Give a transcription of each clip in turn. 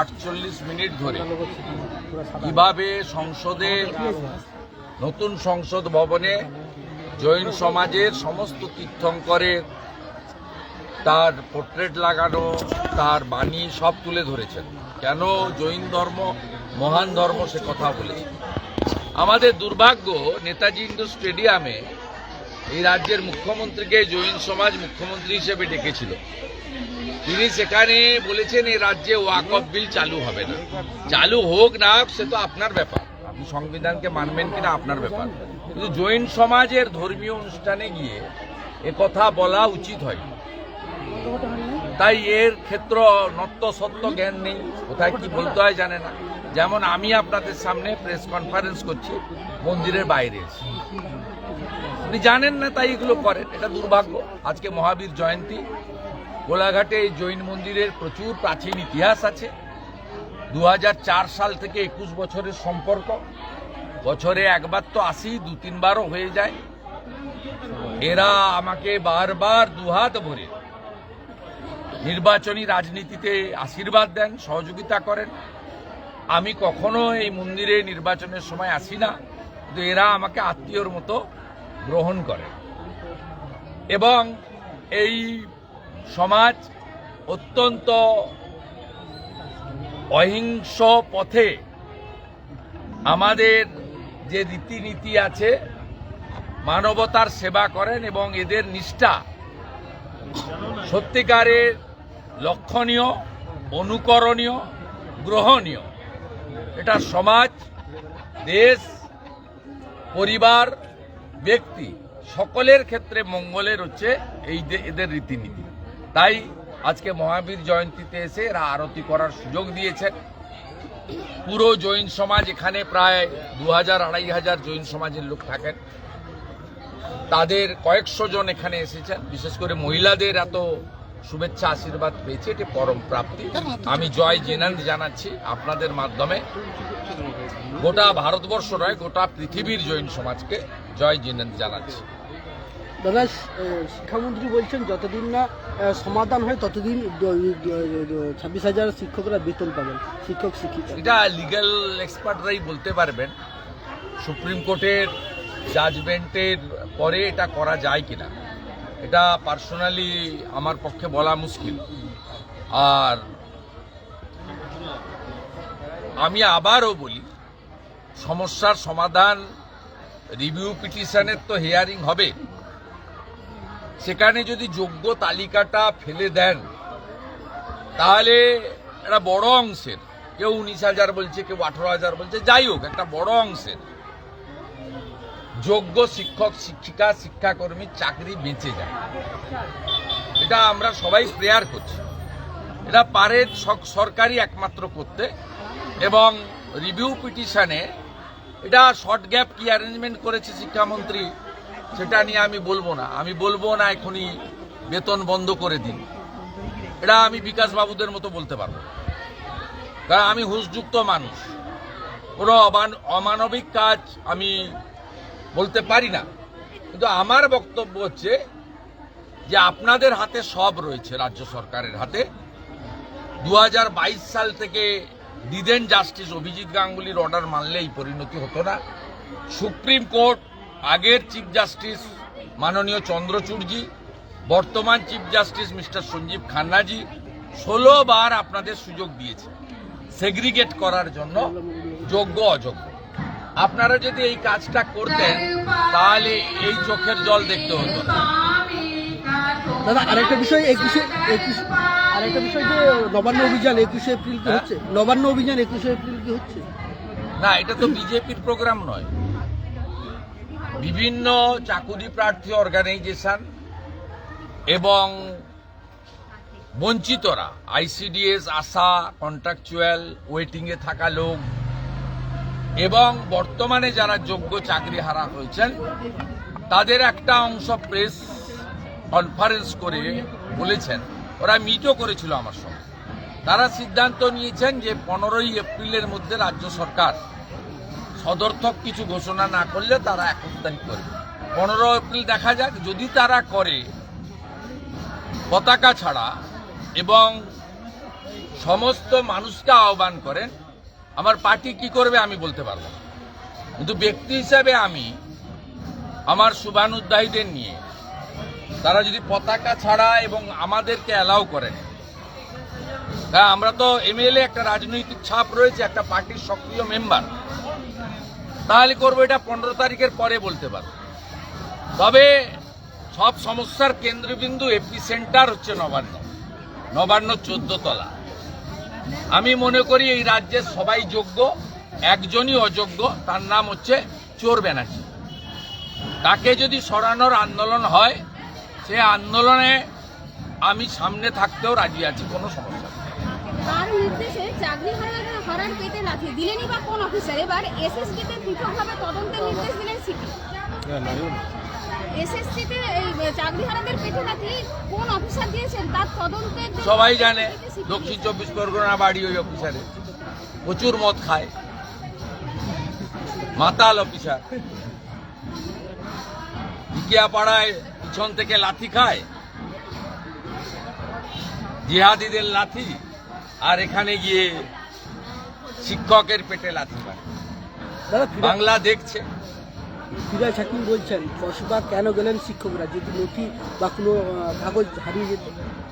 আটচল্লিশ মিনিট ধরে কীভাবে সংসদে নতুন সংসদ ভবনে জৈন সমাজের সমস্ত তীর্থঙ্করের তার পোর্ট্রেট লাগানো, তার বাণী সব তুলে ধরেছেন। কেন জৈন ধর্ম, মহান ধর্ম সে কথা বলেছে? আমাদের দুর্ভাগ্য, নেতাজি ইন্ডোর স্টেডিয়ামে এই রাজ্যের মুখ্যমন্ত্রীকে জৈন সমাজ মুখ্যমন্ত্রী হিসেবে ডেকেছিল। তিনি সেখানে বলেছেন এই রাজ্যে ওয়াকফ বিল চালু হবে না। চালু হোক না সে তো আপনার ব্যাপার। আপনি সংবিধানকে মানবেন কিনা আপনার ব্যাপার। কিন্তু জৈন সমাজের ধর্মীয় অনুষ্ঠানে গিয়ে কথা বলা উচিত হয় তাই এর ক্ষেত্র নত্য সত্য জ্ঞান নেই। কোথায় কি বলতে হয় জানে না। যেমন আমি আপনাদের সামনে প্রেস কনফারেন্স করছি, মন্দিরের বাইরে উনি জানেন না তাই এগুলো করেন। এটা দুর্ভাগ্য। আজকে মহাবীর জয়ন্তী। গোলাঘাটে এই জৈন মন্দিরের প্রচুর প্রাচীন ইতিহাস আছে। দু হাজার চার সাল থেকে একুশ বছরের সম্পর্ক। বছরে একবার তো আসি, দু তিনবারও হয়ে যায়। এরা আমাকে বারবার দুহাত ভরে নির্বাচনী রাজনীতিতে আশীর্বাদ দেন, সহযোগিতা করেন। আমি কখনো এই মন্দিরে নির্বাচনের সময় আসি না, কিন্তু এরা আমাকে আত্মীয়র মতো গ্রহণ করে এবং এই সমাজ অত্যন্ত অহিংস পথে আমাদের যে রীতিনীতি আছে, মানবতার সেবা করেন এবং এদের নিষ্ঠা সত্যিকারের লক্ষণীয়, অনুকরণীয়, গ্রহণীয়। এটা সমাজ, দেশ, পরিবার, ব্যক্তি, সকলের ক্ষেত্রে মঙ্গলের হচ্ছে এই এদের রীতিনীতি। তাই আজকে মহাবীর জয়ন্তীতে এসে এরা আরতি করার সুযোগ দিয়েছেন পুরো জৈন সমাজ এখানে প্রায় দু হাজার, আড়াই হাজার জৈন সমাজের লোক থাকেন। তাদের কয়েকশো জন এখানে এসেছেন। বিশেষ করে মহিলাদের এত শুভেচ্ছা, আশীর্বাদ পেয়েছে, এটি পরম প্রাপ্তি। আমি জয় জিনান্দ জানাচ্ছি আপনাদের মাধ্যমে। গোটা ভারতবর্ষ নয়, গোটা পৃথিবীর জৈন সমাজকে জয় জিনান্দ জানাচ্ছি। দাদা শিক্ষামন্ত্রী বলছেন যতদিন না সমাধান হয়, ততদিন ছাব্বিশ হাজার শিক্ষকরা বেতন পাবেন, শিক্ষক, শিক্ষিকা। এটা লিগ্যাল এক্সপার্টরাই বলতে পারবেন। সুপ্রিম কোর্টের জাজমেন্টের পরে এটা করা যায় কিনা। এটা পার্সোনালি আমার পক্ষে বলা মুশকিল। আর আমি আবারও বলি, সমস্যার সমাধান রিভিউ পিটিশনের তো হিয়ারিং হবে। সেখানে যদি যোগ্য তালিকাটা ফেলে দেন, তাহলে একটা বড় অংশের, কেউ উনিশ হাজার বলছে, কেউ আঠারো হাজার বলছে, যাই হোক, একটা বড় অংশের যোগ্য শিক্ষক, শিক্ষিকা শিক্ষাকর্মীর চাকরি বেঁচে যায়। এটা আমরা সবাই প্রেয়ার করছি। এটা পারে সরকারই একমাত্র করতে এবং রিভিউ পিটিশনে এটা শর্ট গ্যাপ কি অ্যারেঞ্জমেন্ট করেছে শিক্ষামন্ত্রী সেটা নিয়ে আমি বলব না। আমি বলব না এখনই বেতন বন্ধ করে দিন। এটা আমি বিকাশ বাবুদের মতো বলতে পারব। কারণ আমি হুঁশযুক্ত মানুষ। কোনো অমান- অমানবিক কাজ আমি বলতে পারি না। কিন্তু আমার বক্তব্য হচ্ছে যে আপনাদের হাতে সব রয়েছে রাজ্য সরকারের হাতে। দু হাজার বাইশ সাল থেকে দিদেন জাস্টিস অভিজিৎ গাঙ্গুলির অর্ডার মানলে এই পরিণতি হতো না। সুপ্রিম কোর্ট আগের চিফ জাস্টিস মাননীয় চন্দ্রচূড়জি বর্তমান চিফ জাস্টিস মিস্টার সঞ্জীব খান্নাজি ষোলো বার আপনাদের সুযোগ দিয়েছে। সেগ্রিগেট করার জন্য যোগ্য অযোগ্য। আপনারা যদি এই কাজটা করতেন তাহলে এই চোখের জল দেখতে হতো না। দাদা আরেকটা বিষয় একুশে একুশ আরেকটা বিষয় যে নবান্ন অভিযান একুশে এপ্রিল কি? হচ্ছে? নবান্ন অভিযান একুশে এপ্রিল কি হচ্ছে? না এটা তো বিজেপির প্রোগ্রাম নয়। বিভিন্ন চাকুরি প্রার্থী অর্গানাইজেশন এবং বঞ্চিতরা আইসিডিএস আশা কন্ট্রাকচুয়াল ওয়েটিংয়ে থাকা লোক এবং বর্তমানে যারা যোগ্য চাকরি হারা হয়েছেন, তাদের একটা অংশ প্রেস কনফারেন্স করে বলেছেন। ওরা মিটও করেছিল আমার সঙ্গে। তারা সিদ্ধান্ত নিয়েছেন যে পনেরোই এপ্রিলের মধ্যে রাজ্য সরকার সদর্থক কিছু ঘোষণা না করলে তারা একুশ তারিখ করবে পনেরো এপ্রিল দেখা যাক, যদি তারা করে, পতাকা ছাড়া এবং সমস্ত মানুষকে আহ্বান করেন, আমার পার্টি কি করবে আমি বলতে পারব। কিন্তু ব্যক্তি হিসাবে আমি আমার শুভানুদ্দায়ীদের নিয়ে, তারা যদি পতাকা ছাড়া এবং আমাদেরকে অ্যালাউ করেন হ্যাঁ আমরা তো এমএলএ, একটা রাজনৈতিক ছাপ রয়েছে, একটা পার্টির সক্রিয় মেম্বার তাহলে করব এটা পনেরো তারিখের পরে বলতে পারব তবে সব সমস্যার কেন্দ্রবিন্দু এপি সেন্টার হচ্ছে নবান্ন। নবান্ন চোদ্দ তলা। আমি মনে করি এই রাজ্যের সবাই যোগ্য, একজনই অযোগ্য, তার নাম হচ্ছে চোর ব্যানার্জি। তাকে যদি সরানোর আন্দোলন হয়, সে আন্দোলনে আমি সামনে থাকতেও রাজি আছি, কোনো সমস্যা তার নির্দেশে চাকরি হারার হারার পেতে লাথি দিলেনই বা কোন অফিসার? এবার এসএসসিতে পৃথকভাবে তদন্তের নির্দেশ দিলেন সিপি। এসএসসিতে এই চাকরি হারাদের পেটে লাথি কোন অফিসার দিয়েছেন? তার তদন্তের যে- সবাই জানে দক্ষিণ চব্বিশ পরগনা বাড়ি ওই অফিসারে। প্রচুর মদ খায়। মাতাল অফিসার। পাড়ায় পিছন থেকে লাথি খায়। জিহাদিদের লাথি। আর এখানে গিয়ে শিক্ষকের পেটে লাথি দাদা বাংলা দেখছে। ফিরাজ হাকিম বলছেন কসবা কেন গেলেন শিক্ষকরা? যদি নথি বা কোনো কাগজ হারিয়ে যেত।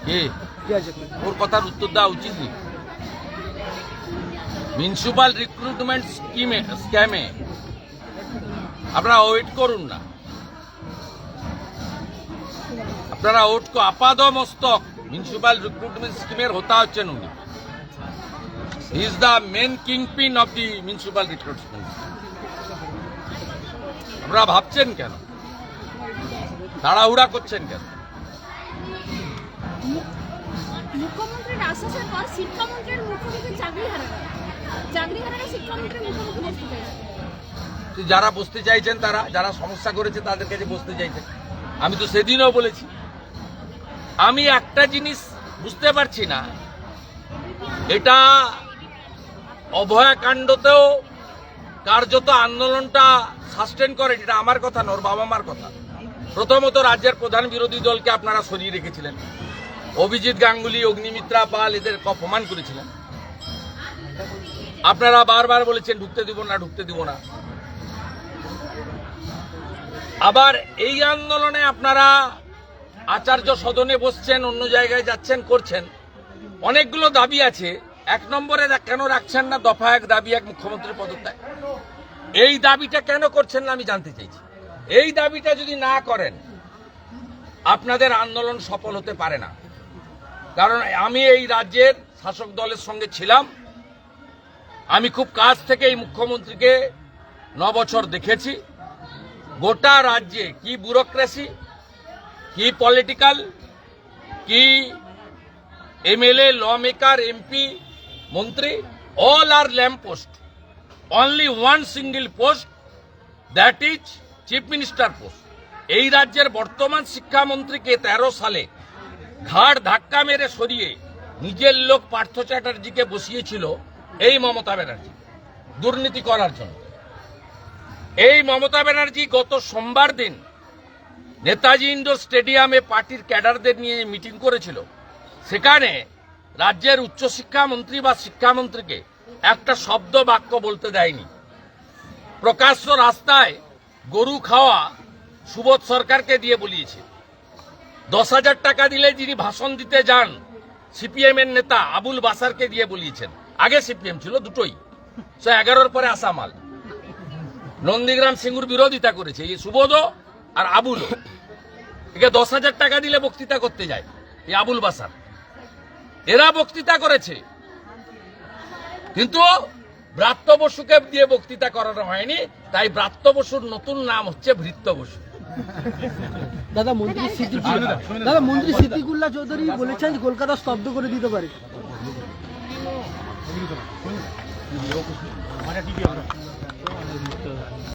কে? ফিরাজ হাকিম ওর কথার উত্তর দেওয়া উচিত নেই মিউনিসিপাল রিক্রুটমেন্ট স্কিমে স্ক্যামে। আপনারা ওয়েট করুন না। আপনারা ওট আপাদ মস্তক মিউনিসিপাল রিক্রুটমেন্ট স্কিমের হতা হচ্ছেন উনি। Is the main kingpin of the municipal recruitment আপনারা ভাবছেন কেন? তাড়াহুড়া করছেন কেন? মুখ্যমন্ত্রীর আশ্বাসের পর শিক্ষামন্ত্রীর মুখোমুখি চাকরি হারারা চাকরি হারারা শিক্ষামন্ত্রীর মুখোমুখি বসতে চাইছে তো যারা বসতে চাইছেন তারা যারা সমস্যা করেছে তাদের কাছে বসতে চাইছেন। আমি তো সেদিনও বলেছি। আমি একটা জিনিস বুঝতে পারছি না। এটা অভয়াকাণ্ডতেও কার্যত আন্দোলনটা সাস্টেন করে এটা আমার কথা নয় ওর বাবা মার কথা। প্রথমত রাজ্যের প্রধান বিরোধী দলকে আপনারা সরিয়ে রেখেছিলেন। অভিজিৎ গাঙ্গুলি, অগ্নিমিত্রা পাল এদের অপমান করেছিলেন। আপনারা বারবার বলেছেন, ঢুকতে দিব না, ঢুকতে দিব না। আবার এই আন্দোলনে আপনারা আচার্য সদনে বসছেন, অন্য জায়গায় যাচ্ছেন, করছেন। অনেকগুলো দাবি আছে। এক নম্বরে কেন রাখছেন না দফা এক দাবি এক মুখ্যমন্ত্রীর পদত্যাগ? এই দাবিটা কেন করছেন না আমি জানতে চাইছি। এই দাবিটা যদি না করেন, আপনাদের আন্দোলন সফল হতে পারে না। কারণ আমি এই রাজ্যের শাসক দলের সঙ্গে ছিলাম। আমি খুব কাছ থেকে এই মুখ্যমন্ত্রীকে নবছর দেখেছি। গোটা রাজ্যে কি ব্যুরোক্রেসি, কি পলিটিক্যাল, কি এমএলএ, ল মেকার, এমপি মন্ত্রী all are lamp post only one single post that is chief minister post এই রাজ্যের বর্তমান শিক্ষামন্ত্রীকে তেরো সালে ঘাড় ধাক্কা মেরে সরিয়ে নিজের লোক পার্থ চ্যাটার্জিকে বসিয়েছিল এই মমতা ব্যানার্জি, দুর্নীতি করার জন্য। এই মমতা ব্যানার্জি গত সোমবার দিন নেতাজি ইন্ডোর স্টেডিয়ামে পার্টির ক্যাডারদের নিয়ে মিটিং করেছিল। সেখানে রাজ্যের উচ্চশিক্ষা মন্ত্রী বা শিক্ষামন্ত্রীকে একটা শব্দ বাক্য বলতে দেয়নি। প্রকাশ্য রাস্তায় গরু খাওয়া সুবোধ সরকারকে দিয়ে বলিয়েছে। দশ হাজার টাকা দিলে যিনি ভাষণ দিতে যান সিপিএম এর নেতা আবুল বাসারকে দিয়ে বলিয়েছেন। আগে সিপিএম ছিল দুটোই। সে এগারোর পরে আসামাল। নন্দীগ্রাম সিঙ্গুর বিরোধিতা করেছে, এই সুবোধ আর আবুল একে দশ হাজার টাকা দিলে বক্তৃতা করতে যায়, এই আবুল বাসার। এরা বক্তৃতা করেছে। কিন্তু ব্রাত্য বসুকে দিয়ে বক্তৃতা করানো হয়নি, তাই ব্রাত্য বসুর নতুন নাম হচ্ছে ভৃত্য বসু। দাদা, মন্ত্রী দাদা, মন্ত্রী সিদ্দিকুল্লাহ চৌধুরী বলেছেন কলকাতা স্তব্ধ করে দিতে পারে।